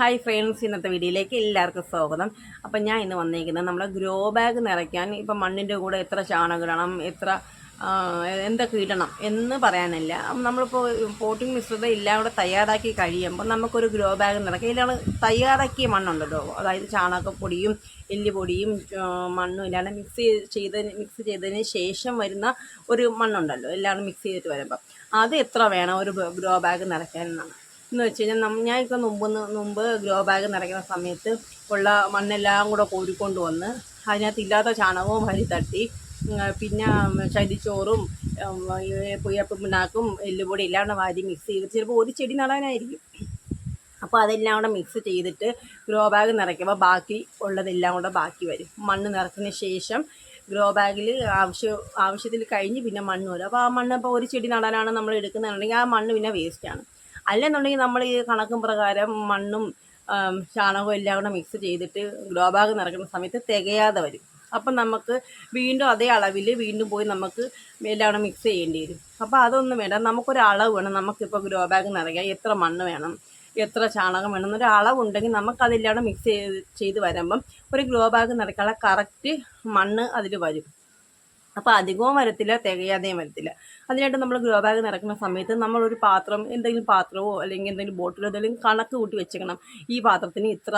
Hi friends ഇന്നത്തെ വീഡിയോയിലേക്ക് എല്ലാവർക്കും സ്വാഗതം. അപ്പം ഞാൻ ഇന്ന് വന്നിരിക്കുന്നത് നമ്മൾ ഗ്രോ ബാഗ് നിറയ്ക്കാൻ ഇപ്പം മണ്ണിന്റെ കൂടെ എത്ര ചാണകം ഇടണം എത്ര എന്തൊക്കെ ഇടണം എന്ന് പറയാനില്ല. നമ്മളിപ്പോൾ പോട്ടിംഗ് മിശ്രിതം എല്ലാം കൂടെ തയ്യാറാക്കി കഴിയുമ്പോൾ നമുക്കൊരു ഗ്രോ ബാഗ് നിറയ്ക്കാം. ഇതിലാണ് തയ്യാറാക്കിയ മണ്ണുണ്ടല്ലോ അതായത് ചാണകപ്പൊടിയും എല്ലുപൊടിയും മണ്ണും ഇല്ലാണ്ട് മിക്സ് ചെയ്ത് മിക്സ് ചെയ്തതിന് ശേഷം വരുന്ന ഒരു മണ്ണുണ്ടല്ലോ. എല്ലാം മിക്സ് ചെയ്തിട്ട് വരുമ്പോൾ അത് എത്ര വേണം ഒരു ഗ്രോ ബാഗ് നിറയ്ക്കാൻ എന്നാണ്. എന്ന് വെച്ച് കഴിഞ്ഞാൽ നമ്മ ഞാൻ ഇപ്പോൾ മുമ്പ് മുമ്പ് ഗ്രോ ബാഗ് നിറയ്ക്കുന്ന സമയത്ത് ഉള്ള മണ്ണെല്ലാം കൂടെ കോരിക്കൊണ്ട് വന്ന് അതിനകത്ത് ഇല്ലാത്ത ചാണകവും അരി തട്ടി പിന്നെ ചരിച്ചോറും പുയ്യപ്പിണ്ണാക്കും എല്ലുപൊടി എല്ലാം വാരി മിക്സ് ചെയ്ത് ചിലപ്പോൾ ഒരു ചെടി നടാനായിരിക്കും. അപ്പോൾ അതെല്ലാം കൂടെ മിക്സ് ചെയ്തിട്ട് ഗ്രോ ബാഗ് നിറയ്ക്കുമ്പോൾ ബാക്കി ഉള്ളതെല്ലാം കൂടെ ബാക്കി വരും. മണ്ണ് നിറച്ചതിന് ശേഷം ഗ്രോ ബാഗിൽ ആവശ്യ ആവശ്യത്തിൽ കഴിഞ്ഞ് പിന്നെ മണ്ണ് വരും. അപ്പോൾ ആ മണ്ണ് ഇപ്പോൾ ഒരു ചെടി നടാനാണ് നമ്മൾ എടുക്കുന്നതെന്നുണ്ടെങ്കിൽ ആ മണ്ണ് പിന്നെ വേസ്റ്റാണ് അല്ലെന്നുണ്ടെങ്കിൽ നമ്മൾ ഈ കണക്കും പ്രകാരം മണ്ണും ചാണകവും എല്ലാം കൂടെ മിക്സ് ചെയ്തിട്ട് ഗ്രോ ബാഗ് നിറയ്ക്കുന്ന സമയത്ത് തികയാതെ വരും. അപ്പം നമുക്ക് വീണ്ടും അതേ അളവിൽ വീണ്ടും പോയി നമുക്ക് എല്ലാം കൂടെ മിക്സ് ചെയ്യേണ്ടി വരും. അപ്പോൾ അതൊന്നും വേണ്ട. നമുക്കൊരു അളവ് വേണം. നമുക്കിപ്പോൾ ഗ്രോ ബാഗ് നിറയ്ക്കാൻ എത്ര മണ്ണ് വേണം എത്ര ചാണകം വേണം എന്നൊരു അളവുണ്ടെങ്കിൽ നമുക്കതെല്ലാം കൂടെ മിക്സ് ചെയ്ത് ചെയ്ത് വരുമ്പം ഒരു ഗ്രോ ബാഗ് നിറയ്ക്കാനുള്ള കറക്റ്റ് മണ്ണ് അതിൽ വരും. അപ്പോൾ അധികവും വരത്തില്ല തികയാതെയും വരത്തില്ല. അതിനായിട്ട് നമ്മൾ ഗ്രോ ബാഗ് നിറക്കുന്ന സമയത്ത് നമ്മളൊരു പാത്രം എന്തെങ്കിലും പാത്രമോ അല്ലെങ്കിൽ എന്തെങ്കിലും ബോട്ടിലോ എന്തെങ്കിലും കണക്ക് കൂട്ടി വെച്ചേക്കണം. ഈ പാത്രത്തിന് ഇത്ര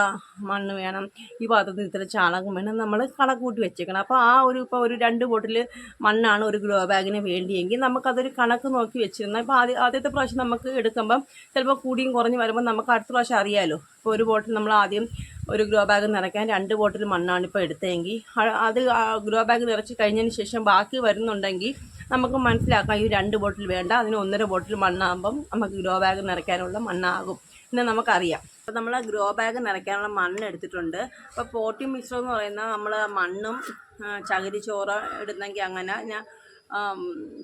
മണ്ണ് വേണം ഈ പാത്രത്തിന് ഇത്ര ചാണകം വേണം നമ്മൾ കണക്ക് കൂട്ടി വെച്ചേക്കണം. അപ്പോൾ ആ ഒരു ഇപ്പോൾ ഒരു രണ്ട് ബോട്ടിൽ മണ്ണാണ് ഒരു ഗ്രോ ബാഗിന് വേണ്ടിയെങ്കിൽ നമുക്കതൊരു കണക്ക് നോക്കി വെച്ചിരുന്ന ഇപ്പോൾ ആദ്യ ആദ്യത്തെ പ്രാവശ്യം നമുക്ക് എടുക്കുമ്പം ചിലപ്പോൾ കൂടിയും കുറഞ്ഞ് വരുമ്പോൾ നമുക്ക് അടുത്ത പ്രാവശ്യം അറിയാമല്ലോ ഇപ്പോൾ ഒരു ബോട്ടിൽ നമ്മൾ ആദ്യം ഒരു ഗ്രോ ബാഗ് നിറയ്ക്കാൻ രണ്ട് ബോട്ടിൽ മണ്ണാണ് ഇപ്പോൾ എടുത്തതെങ്കിൽ. അത് ഗ്രോ ബാഗ് നിറച്ച് കഴിഞ്ഞതിന് ശേഷം ബാക്കി വരുന്നുണ്ടെങ്കിൽ നമുക്ക് മനസ്സിലാക്കാം ഈ രണ്ട് ബോട്ടിൽ വേണ്ട അതിന് ഒന്നര ബോട്ടിൽ മണ്ണാകുമ്പം നമുക്ക് ഗ്രോ ബാഗ് നിറയ്ക്കാനുള്ള മണ്ണാകും. എന്ന് നമുക്കറിയാം. അപ്പോൾ നമ്മൾ ഗ്രോ ബാഗ് നിറയ്ക്കാനുള്ള മണ്ണ് എടുത്തിട്ടുണ്ട്. അപ്പോൾ പോട്ടി മിശ്രം എന്ന് പറയുന്ന നമ്മൾ മണ്ണും ചകിരിച്ചോറ് ഇടുന്നെങ്കിൽ അങ്ങനെ ഞാൻ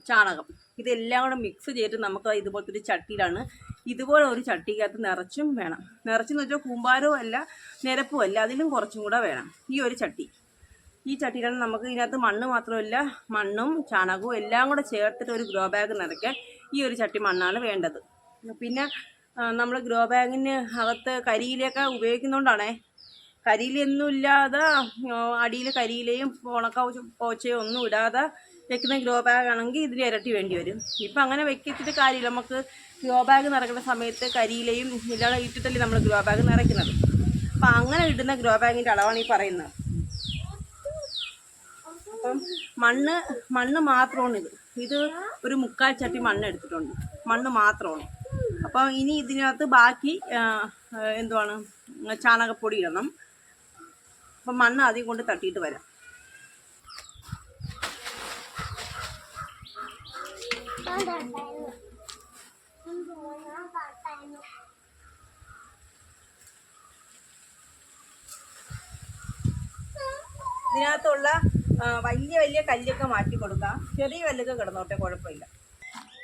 ചാണകം. ഇതെല്ലാം കൂടെ മിക്സ് ചെയ്തിട്ട് നമുക്ക് ഇതുപോലത്തെ ഒരു ചട്ടിയിലാണ് ഇതുപോലെ ഒരു ചട്ടിക്കകത്ത് നിറച്ചും വേണം. നിറച്ചെന്ന് വെച്ചാൽ കൂമ്പാരവും അല്ല നിരപ്പും അല്ല അതിലും കുറച്ചും കൂടെ വേണം ഈ ഒരു ചട്ടി. ഈ ചട്ടിയിലാണ് നമുക്ക് ഇതിനകത്ത് മണ്ണ് മാത്രമല്ല മണ്ണും ചാണകവും എല്ലാം കൂടെ ചേർത്തിട്ട് ഒരു ഗ്രോ ബാഗ് നിറയ്ക്കാൻ ഈ ഒരു ചട്ടി മണ്ണാണ് വേണ്ടത്. പിന്നെ നമ്മൾ ഗ്രോ ബാഗിന് അകത്ത് കരിയിലൊക്കെ ഉപയോഗിക്കുന്നതുകൊണ്ടാണേ കരിയിലൊന്നും ഇല്ലാതെ അടിയിൽ കരിയിലയും ഉണക്ക പോച്ചയോ ഒന്നും ഇടാതെ വെക്കുന്ന ഗ്രോ ബാഗ് ആണെങ്കിൽ ഇതിന് ഇരട്ടി വേണ്ടി വരും. ഇപ്പം അങ്ങനെ വെക്കിച്ചിട്ട് കാര്യമില്ല. നമുക്ക് ഗ്രോ ബാഗ് നിറക്കുന്ന സമയത്ത് കരിയിലയും ഇല്ലാതെ ഇട്ടിട്ടല്ലേ നമ്മൾ ഗ്രോ ബാഗ് നിറയ്ക്കുന്നത്. അപ്പം അങ്ങനെ ഇടുന്ന ഗ്രോ ബാഗിന്റെ അളവാണ് ഈ പറയുന്നത്. അപ്പം മണ്ണ് മണ്ണ് മാത്രമാണ് ഇത്. ഇത് ഒരു മുക്കാൽ ചട്ടി മണ്ണ് എടുത്തിട്ടുണ്ട്. മണ്ണ് മാത്രമാണ്. അപ്പം ഇനി ഇതിനകത്ത് ബാക്കി എന്തുവാണ് ചാണകപ്പൊടി ഇടണം. അപ്പം മണ്ണ് ആദ്യം കൊണ്ട് തട്ടിയിട്ട് വരാം. ഇതിനകത്തുള്ള വലിയ വലിയ കല്ലൊക്കെ മാറ്റി കൊടുക്കാം. ചെറിയ കല്ലൊക്കെ കിടന്നോട്ടെ കുഴപ്പമില്ല.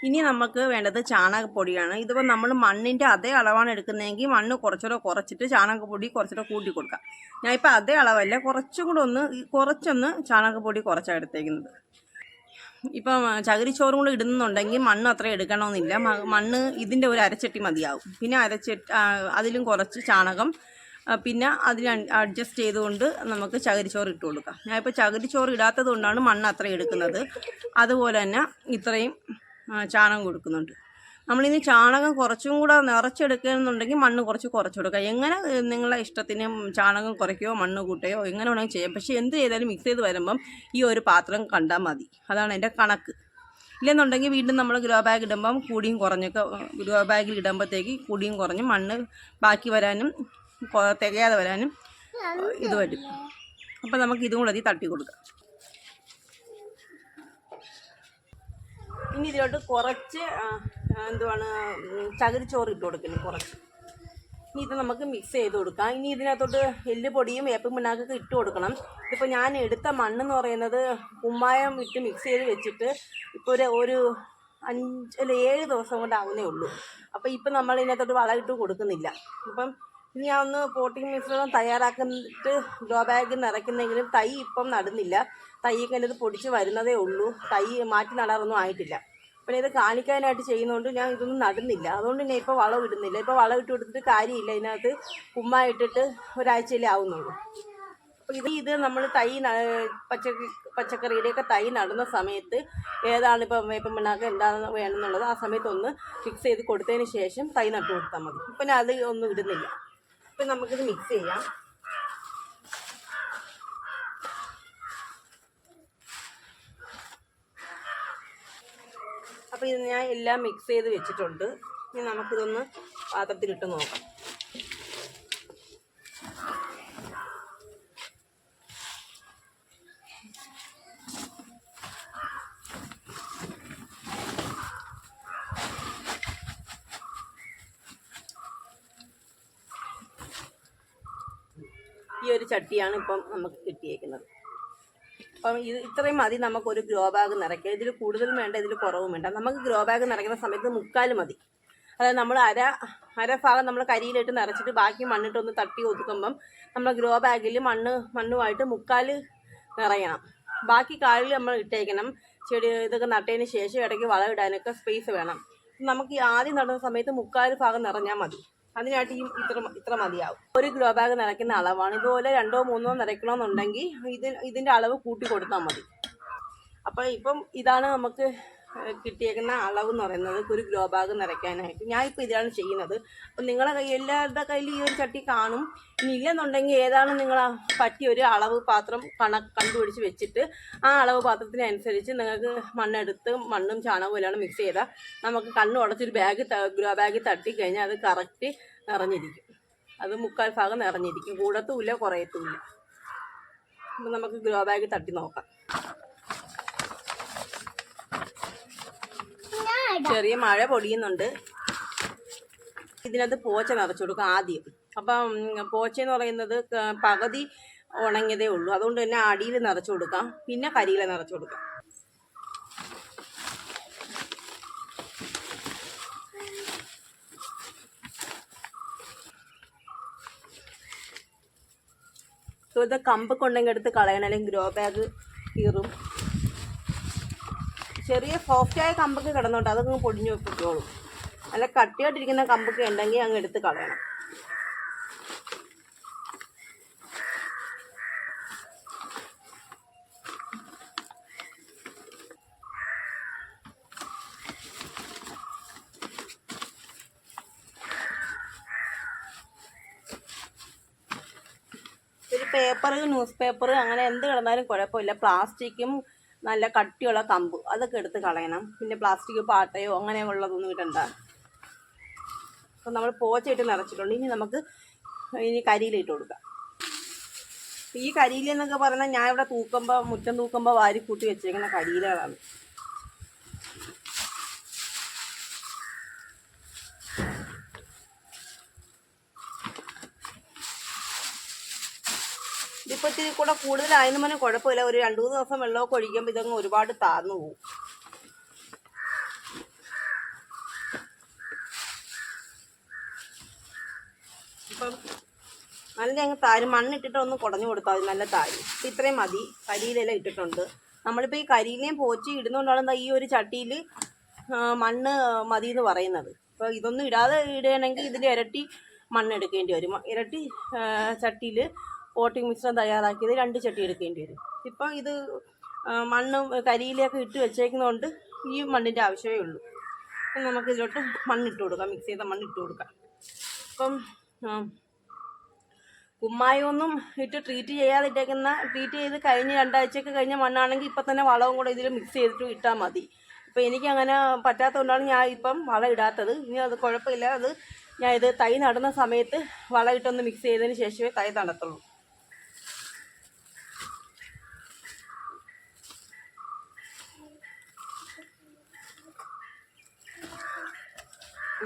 ഇനി നമുക്ക് വേണ്ടത് ചാണകപ്പൊടിയാണ്. ഇതിപ്പോൾ നമ്മൾ മണ്ണിന്റെ അതേ അളവാണ് എടുക്കുന്നതെങ്കിൽ മണ്ണ് കുറച്ചുകൂടെ കുറച്ചിട്ട് ചാണകപ്പൊടി കുറച്ചുകൂടെ കൂട്ടി കൊടുക്കാം. ഞാനിപ്പോൾ അതേ അളവല്ല കുറച്ചും കൂടെ ഒന്ന് കുറച്ചൊന്ന് ചാണകപ്പൊടി കുറച്ചാണ് എടുത്തേക്കുന്നത്. ഇപ്പം ചകിരിച്ചോറും കൂടെ ഇടുന്നുണ്ടെങ്കിൽ മണ്ണ് അത്ര എടുക്കണമെന്നില്ല. മണ്ണ് ഇതിന്റെ ഒരു അരച്ചട്ടി മതിയാവും. പിന്നെ അരച്ചട്ടി അതിലും കുറച്ച് ചാണകം പിന്നെ അതിന് അഡ്ജസ്റ്റ് ചെയ്തുകൊണ്ട് നമുക്ക് ചകിരിച്ചോറ് ഇട്ട് കൊടുക്കാം. ഞാനിപ്പോൾ ചകിരിച്ചോറ് ഇടാത്തത് കൊണ്ടാണ് മണ്ണ് അത്ര എടുക്കുന്നത്. അതുപോലെ തന്നെ ഇത്രയും ചാണകം കൊടുക്കുന്നുണ്ട്. നമ്മളിനി ചാണകം കുറച്ചും കൂടെ നിറച്ചെടുക്കുകയെന്നുണ്ടെങ്കിൽ മണ്ണ് കുറച്ച് കുറച്ച് കൊടുക്കുക എങ്ങനെ നിങ്ങളുടെ നിങ്ങളെ ഇഷ്ടത്തിന് ചാണകം കുറയ്ക്കുകയോ മണ്ണ് കൂട്ടുകയോ എങ്ങനെ വേണമെങ്കിൽ ചെയ്യാം. പക്ഷേ എന്ത് ചെയ്താലും മിക്സ് ചെയ്ത് വരുമ്പം ഈ ഒരു പാത്രം കണ്ടാൽ മതി. അതാണ് എന്റെ കണക്ക്. ഇല്ലെന്നുണ്ടെങ്കിൽ വീണ്ടും നമ്മൾ ഗ്രോ ബാഗ് ഇടുമ്പം കൂടിയും കുറഞ്ഞൊക്കെ ഗ്രോ ബാഗിൽ ഇടുമ്പോഴത്തേക്ക് കൂടിയും കുറഞ്ഞ് മണ്ണ് ബാക്കി വരാനും തികയാതെ വരാനും ഇത് വരും അപ്പം നമുക്ക് ഇതും കൂടെ തട്ടി കൊടുക്കാം. ഇനി ഇതിലോട്ട് കുറച്ച് എന്തുവാണ് ചകിരിച്ചോറ് ഇട്ട് കൊടുക്കണം കുറച്ച്. ഇനി ഇത് നമുക്ക് മിക്സ് ചെയ്ത് കൊടുക്കാം. ഇനി ഇതിനകത്തോട്ട് എല്ലുപൊടിയും ഏപ്പം പിണ്ണാക്കൊക്കെ ഇട്ട് കൊടുക്കണം. ഇതിപ്പോൾ ഞാൻ എടുത്ത മണ്ണെന്ന് പറയുന്നത് കുമ്മായം ഇട്ട് മിക്സ് ചെയ്ത് വെച്ചിട്ട് ഇപ്പോൾ ഒരു ഒരു അഞ്ച് അല്ല ഏഴ് ദിവസം കൊണ്ടാവുന്നേ ഉള്ളൂ. അപ്പോൾ ഇപ്പം നമ്മൾ ഇതിനകത്തോട്ട് വളമിട്ട് കൊടുക്കുന്നില്ല. അപ്പം ഇനി ഞാൻ ഒന്ന് പോട്ടിംഗ് മിശ്രണം തയ്യാറാക്കിയിട്ട് ഗ്രോ ബാഗ് നിറയ്ക്കുന്നെങ്കിലും തൈ ഇപ്പം നടുന്നില്ല. തൈ ഇത് പൊടിച്ച് വരുന്നതേ ഉള്ളൂ. തൈ മാറ്റി നടാറൊന്നും ആയിട്ടില്ല. പിന്നെ ഇത് കാണിക്കാനായിട്ട് ചെയ്യുന്നതുകൊണ്ട് ഞാൻ ഇതൊന്നും നടുന്നില്ല. അതുകൊണ്ട് ഞാൻ ഇപ്പോൾ വളം ഇടുന്നില്ല. ഇപ്പോൾ വളം ഇട്ട് കൊടുത്തിട്ട് കാര്യമില്ല. ഇതിനകത്ത് കുമ്മ ഇട്ടിട്ട് ഒരാഴ്ചയിലേ ആവുന്നുള്ളൂ. അപ്പോൾ ഇത് ഇത് നമ്മൾ തൈ പച്ച പച്ചക്കറി പച്ചക്കറിയുടെയൊക്കെ തൈ നടുന്ന സമയത്ത് ഏതാണ് ഇപ്പം വേപ്പം പിണ്ണാക്ക് എന്താണെന്ന് വേണമെന്നുള്ളത് ആ സമയത്ത് ഒന്ന് ഫിക്സ് ചെയ്ത് കൊടുത്തതിന് ശേഷം തൈ നട്ടു കൊടുത്താൽ മതി. ഇപ്പം ഞാൻ അത് ഒന്നും ഇടുന്നില്ല. ഇപ്പം നമുക്കിത് മിക്സ് ചെയ്യാം. അപ്പോൾ ഇത് ഞാൻ എല്ലാം മിക്സ് ചെയ്ത് വെച്ചിട്ടുണ്ട്. ഇനി നമുക്കിതൊന്ന് പാത്രത്തിലിട്ട് നോക്കാം. ഈ ഒരു ചട്ടിയാണ് ഇപ്പം നമുക്ക് കിട്ടിയേക്കുന്നത്. അപ്പം ഇത് ഇത്രയും മതി നമുക്കൊരു ഗ്രോ ബാഗ് നിറയ്ക്കുക ഇതിൽ കൂടുതലും വേണ്ട ഇതിൽ കുറവും വേണ്ട. നമുക്ക് ഗ്രോ ബാഗ് നിറയ്ക്കുന്ന സമയത്ത് മുക്കാൽ മതി. അതായത് നമ്മൾ അര അര ഭാഗം നമ്മൾ കരിയിലിട്ട് നിറച്ചിട്ട് ബാക്കി മണ്ണിട്ടൊന്ന് തട്ടി ഒതുക്കുമ്പം നമ്മൾ ഗ്രോ ബാഗിൽ മണ്ണ് മണ്ണുമായിട്ട് മുക്കാൽ നിറയണം. ബാക്കി കാലിൽ നമ്മൾ ഇട്ടേക്കണം. ചെടി ഇതൊക്കെ നട്ടതിന് ശേഷം ഇടയ്ക്ക് വളം ഇടാനൊക്കെ സ്പേസ് വേണം. നമുക്ക് ആദ്യം നടുന്ന സമയത്ത് മുക്കാൽ ഭാഗം നിറഞ്ഞാൽ മതി. അതിനായിട്ട് ഈ ഇത്ര ഇത്ര മതിയാവും. ഒരു ഗ്രോ ബാഗ് നിറയ്ക്കുന്ന അളവാണ്. ഇതുപോലെ രണ്ടോ മൂന്നോ നിറയ്ക്കണമെന്നുണ്ടെങ്കിൽ ഇത് ഇതിന്റെ അളവ് കൂട്ടി കൊടുത്താൽ മതി. അപ്പോൾ ഇപ്പം ഇതാണ് നമുക്ക് കിട്ടിയേക്കുന്ന അളവ് എന്ന് പറയുന്നത് ഒരു ഗ്രോ ബാഗ് നിറയ്ക്കാനായിട്ട് ഞാൻ ഇപ്പോൾ ഇതാണ് ചെയ്യുന്നത്. അപ്പം നിങ്ങളുടെ കൈ എല്ലാവരുടെ കയ്യിൽ ഈ ഒരു ചട്ടി കാണും. ഇനി ഇല്ലെന്നുണ്ടെങ്കിൽ ഏതാണ് നിങ്ങൾ പറ്റിയ ഒരു അളവ് പാത്രം കണ കണ്ടുപിടിച്ച് വെച്ചിട്ട് ആ അളവ് പാത്രത്തിനനുസരിച്ച് നിങ്ങൾക്ക് മണ്ണെടുത്ത് മണ്ണും ചാണകവും എല്ലാം മിക്സ് ചെയ്താൽ നമുക്ക് കണ്ണു ഉടച്ചൊരു ബാഗ് ഗ്രോ ബാഗിൽ തട്ടി കഴിഞ്ഞാൽ അത് കറക്റ്റ് നിറഞ്ഞിരിക്കും. അത് മുക്കാൽ ഭാഗം നിറഞ്ഞിരിക്കും. കൂടത്തുമില്ല കുറയത്തുമില്ല. അപ്പം നമുക്ക് ഗ്രോ ബാഗ് തട്ടി നോക്കാം. ചെറിയ മഴ പൊടിയുന്നുണ്ട്. ഇതിനകത്ത് പോച്ച നിറച്ചു കൊടുക്കും ആദ്യം. അപ്പം പോച്ച എന്ന് പറയുന്നത് പകുതി ഉണങ്ങിയതേ ഉള്ളൂ. അതുകൊണ്ട് തന്നെ അടിയിൽ നിറച്ചു കൊടുക്കാം. പിന്നെ കരിയില നിറച്ചു കൊടുക്കാം. ഇത് കമ്പ് കൊണ്ടെങ്കിൽ എടുത്ത് കളയണം. ഗ്രോ ബാഗ് കീറും. ചെറിയ സോഫ്റ്റായ കമ്പൊക്കെ കിടന്നോട്ടെ അതൊക്കെ പൊടിഞ്ഞു വെപ്പിക്കോളും നല്ല കട്ടിയായിട്ടിരിക്കുന്ന കമ്പൊക്കെ ഉണ്ടെങ്കിൽ അങ്ങ് എടുത്ത് കളയണം. പേപ്പർ ന്യൂസ് പേപ്പർ അങ്ങനെ എന്ത് കിടന്നാലും കുഴപ്പമില്ല. പ്ലാസ്റ്റിക്കും നല്ല കട്ടിയുള്ള കമ്പ്. അതൊക്കെ എടുത്ത് കളയണം. പിന്നെ പ്ലാസ്റ്റിക് പാട്ടയോ അങ്ങനെയുള്ളതൊന്നും ഇടണ്ട. അപ്പം നമ്മൾ പോച്ചയിട്ട് നിറച്ചിട്ടുണ്ട്. ഇനി നമുക്ക് ഇനി കരിയിലിട്ട് കൊടുക്കാം. ഈ കരിയിലെന്നൊക്കെ പറഞ്ഞാൽ ഞാൻ ഇവിടെ തൂക്കുമ്പോൾ മുറ്റം തൂക്കുമ്പോൾ വാരി കൂട്ടി വെച്ചേക്കുന്ന കരിയിലകളാണ്. ഇതിപ്പോൾ ഇത്തിരി കൂടെ കൂടുതലായെന്ന് പറഞ്ഞാൽ കുഴപ്പമില്ല. ഒരു രണ്ട് മൂന്ന് ദിവസം വെള്ളമൊക്കെ ഒഴിക്കുമ്പോൾ ഇതങ്ങ് ഒരുപാട് താന്നു പോകും ഇപ്പം നല്ല അങ്ങ് താരും. മണ്ണിട്ടിട്ട് ഒന്ന് കുടഞ്ഞു കൊടുത്താൽ മതി. നല്ല താരി. ഇപ്പം ഇത്രയും മതി. കരിയിലെല്ലാം ഇട്ടിട്ടുണ്ട്. നമ്മളിപ്പോൾ ഈ കരിയിലേയും പോച്ചി ഇടുന്നതുകൊണ്ടാണ് ഈ ഒരു ചട്ടിയിൽ മണ്ണ് മതി എന്ന് പറയുന്നത്. അപ്പോൾ ഇതൊന്നും ഇടാതെ ഇടുകയാണെങ്കിൽ ഇതിന്റെ ഇരട്ടി മണ്ണെടുക്കേണ്ടി വരും. ഇരട്ടി ചട്ടിയിൽ പോട്ടിംഗ് മിശ്രം തയ്യാറാക്കിയത് രണ്ട് ചട്ടി എടുക്കേണ്ടി വരും. ഇപ്പം ഇത് മണ്ണും കരിയിലൊക്കെ ഇട്ട് വെച്ചേക്കുന്നതുകൊണ്ട് ഈ മണ്ണിന്റെ ആവശ്യമേ ഉള്ളൂ. നമുക്ക് ഇതിലോട്ട് മണ്ണിട്ട് കൊടുക്കാം മിക്സ് ചെയ്ത മണ്ണിട്ട് കൊടുക്കാം. അപ്പം കുമ്മായൊന്നും ഇട്ട് ട്രീറ്റ് ചെയ്യാതിട്ടേക്കുന്ന ട്രീറ്റ് ചെയ്ത് കഴിഞ്ഞ് രണ്ടാഴ്ചയൊക്കെ കഴിഞ്ഞ മണ്ണാണെങ്കിൽ ഇപ്പം തന്നെ വളവും കൂടെ ഇതിൽ മിക്സ് ചെയ്തിട്ട് ഇട്ടാൽ മതി. ഇപ്പം എനിക്ക് അങ്ങനെ പറ്റാത്തതുകൊണ്ടാണ് ഞാൻ ഇപ്പം വളം ഇടാത്തത്. ഇനി അത് കുഴപ്പമില്ല. അത് ഞാൻ ഇത് തൈ നടുന്ന സമയത്ത് വളം ഇട്ടൊന്ന് മിക്സ് ചെയ്തതിന് ശേഷമേ തൈ നടത്തുള്ളൂ.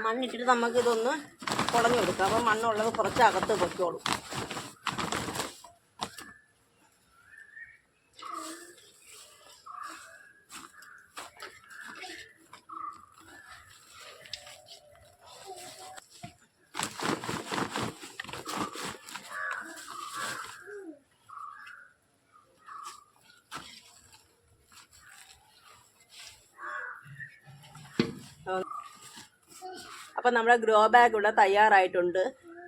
മണ്ണിട്ടിട്ട് നമുക്ക് ഇതൊന്ന് കുടഞ്ഞു കൊടുക്കാം അപ്പോൾ മണ്ണുള്ളത് കുറച്ച് അകത്ത് പൊയ്ക്കോളും Oh. അപ്പം നമ്മുടെ ഗ്രോ ബാഗ് ഇവിടെ തയ്യാറായിട്ടുണ്ട്.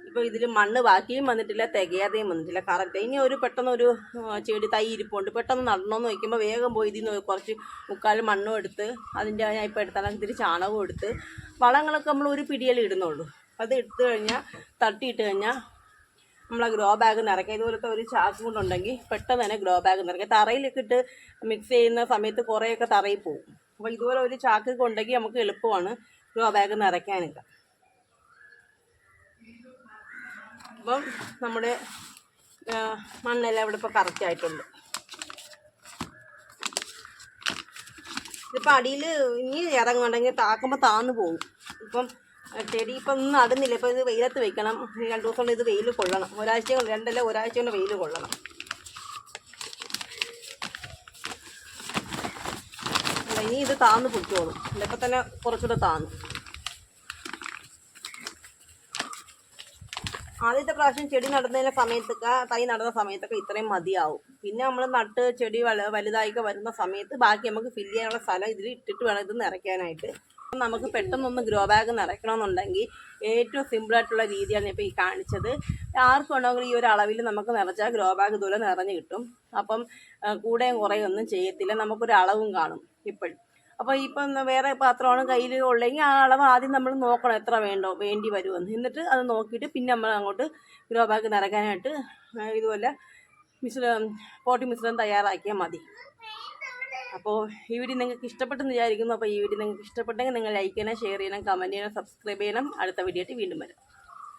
ഇപ്പോൾ ഇതിൽ മണ്ണ് ബാക്കിയും വന്നിട്ടില്ല തികയാതെയും വന്നിട്ടില്ല. കറക്റ്റ്. ഇനി ഒരു പെട്ടെന്ന് ഒരു ആ, ചെടി തൈ ഇരിപ്പുണ്ട്. പെട്ടെന്ന് നടണമെന്ന് വയ്ക്കുമ്പോൾ വേഗം പോയി ഇതിൽ നിന്ന് കുറച്ച് മുക്കാൽ മണ്ണും എടുത്ത് അതിന്റെ ഞാൻ ഇപ്പോൾ എടുത്താലും ഇത്തിരി ചാണകവും എടുത്ത് വളങ്ങളൊക്കെ നമ്മൾ ഒരു പിടിയല്ലേ ഇടുന്നുള്ളൂ. അത് എടുത്തു കഴിഞ്ഞാൽ തട്ടിയിട്ട് കഴിഞ്ഞാൽ നമ്മളെ ഗ്രോ ബാഗ് നിറയ്ക്കുക ഇതുപോലത്തെ ഒരു ചാക്ക് കൊണ്ടുണ്ടെങ്കിൽ പെട്ടെന്ന് തന്നെ ഗ്രോ ബാഗ് നിറയ്ക്കുക തറയിലൊക്കെ ഇട്ട് മിക്സ് ചെയ്യുന്ന സമയത്ത് കുറേയൊക്കെ തറയിൽ പോകും. അപ്പോൾ ഇതുപോലെ ഒരു ചാക്ക് കൊണ്ടെങ്കിൽ നമുക്ക് എളുപ്പമാണ്. ഗ്രോ ബാഗ് നിറയ്ക്കാനൊക്കെ അപ്പം നമ്മുടെ മണ്ണെല്ലാം ഇവിടെ ഇപ്പോൾ കറക്റ്റ് ആയിട്ടുണ്ട്. ഇതിപ്പോൾ അടിയിൽ ഇനി ഇറങ്ങുന്നുണ്ടെങ്കിൽ താക്കുമ്പോൾ താന്നു പോകും. ഇപ്പം ചെടി ഇപ്പം ഒന്നും നടുന്നില്ല. ഇപ്പം ഇത് വെയിലത്ത് വെക്കണം. രണ്ട് ദിവസം കൊണ്ട് ഇത് വെയിൽ കൊള്ളണം. ഒരാഴ്ച രണ്ടല്ല ഒരാഴ്ച കൊണ്ട് വെയിൽ കൊള്ളണം അല്ല, ഇനി ഇത് താന്ന് പൊയ്ക്കോളും. ഇപ്പം തന്നെ കുറച്ചുകൂടെ താന്ന്. ആദ്യത്തെ പ്രാവശ്യം ചെടി നടുന്നതിന്റെ സമയത്തൊക്കെ തൈ നടുന്ന സമയത്തൊക്കെ ഇത്രയും മതിയാവും. പിന്നെ നമ്മൾ നട്ട് ചെടി വല വലുതായിക്കെ വരുന്ന സമയത്ത് ബാക്കി നമുക്ക് ഫില്ല് ചെയ്യാനുള്ള സ്ഥലം ഇതിൽ ഇട്ടിട്ട് വേണം ഇത് നിറയ്ക്കാനായിട്ട്. നമുക്ക് പെട്ടെന്നൊന്ന് ഗ്രോ ബാഗ് നിറയ്ക്കണമെന്നുണ്ടെങ്കിൽ ഏറ്റവും സിമ്പിളായിട്ടുള്ള രീതിയാണ് ഇപ്പോൾ ഈ കാണിച്ചത്. ആർക്കും ഉണ്ടെങ്കിൽ ഈ ഒരു അളവിൽ നമുക്ക് നിറച്ചാൽ ഗ്രോ ബാഗ് ഇതുപോലെ നിറഞ്ഞു കിട്ടും. അപ്പം കൂടെയും കുറേ ഒന്നും ചെയ്യത്തില്ല. നമുക്കൊരു അളവും കാണും ഇപ്പോഴും. അപ്പോൾ ഇപ്പം വേറെ പാത്രമാണ് കയ്യിൽ ഉള്ളെങ്കിൽ ആ അളവ് ആദ്യം നമ്മൾ നോക്കണം എത്ര വേണ്ടോ വേണ്ടി വരുമെന്ന്. എന്നിട്ട് അത് നോക്കിയിട്ട് പിന്നെ നമ്മൾ അങ്ങോട്ട് ഗ്രോ ബാഗ് നിറയ്ക്കാനായിട്ട് ഇതുപോലെ മിശ്രം പോട്ടി മിശ്രം തയ്യാറാക്കിയാൽ മതി. അപ്പോൾ ഈ വീഡിയോ നിങ്ങൾക്ക് ഇഷ്ടപ്പെട്ടെന്ന് വിചാരിക്കുന്നു. അപ്പോൾ ഈ വീഡിയോ നിങ്ങൾക്ക് ഇഷ്ടപ്പെട്ടെങ്കിൽ നിങ്ങൾ ലൈക്ക് ചെയ്യണം ഷെയർ ചെയ്യണം കമന്റ് ചെയ്യണം സബ്സ്ക്രൈബ് ചെയ്യണം. അടുത്ത വീഡിയോ ആയിട്ട് വീണ്ടും വരാം.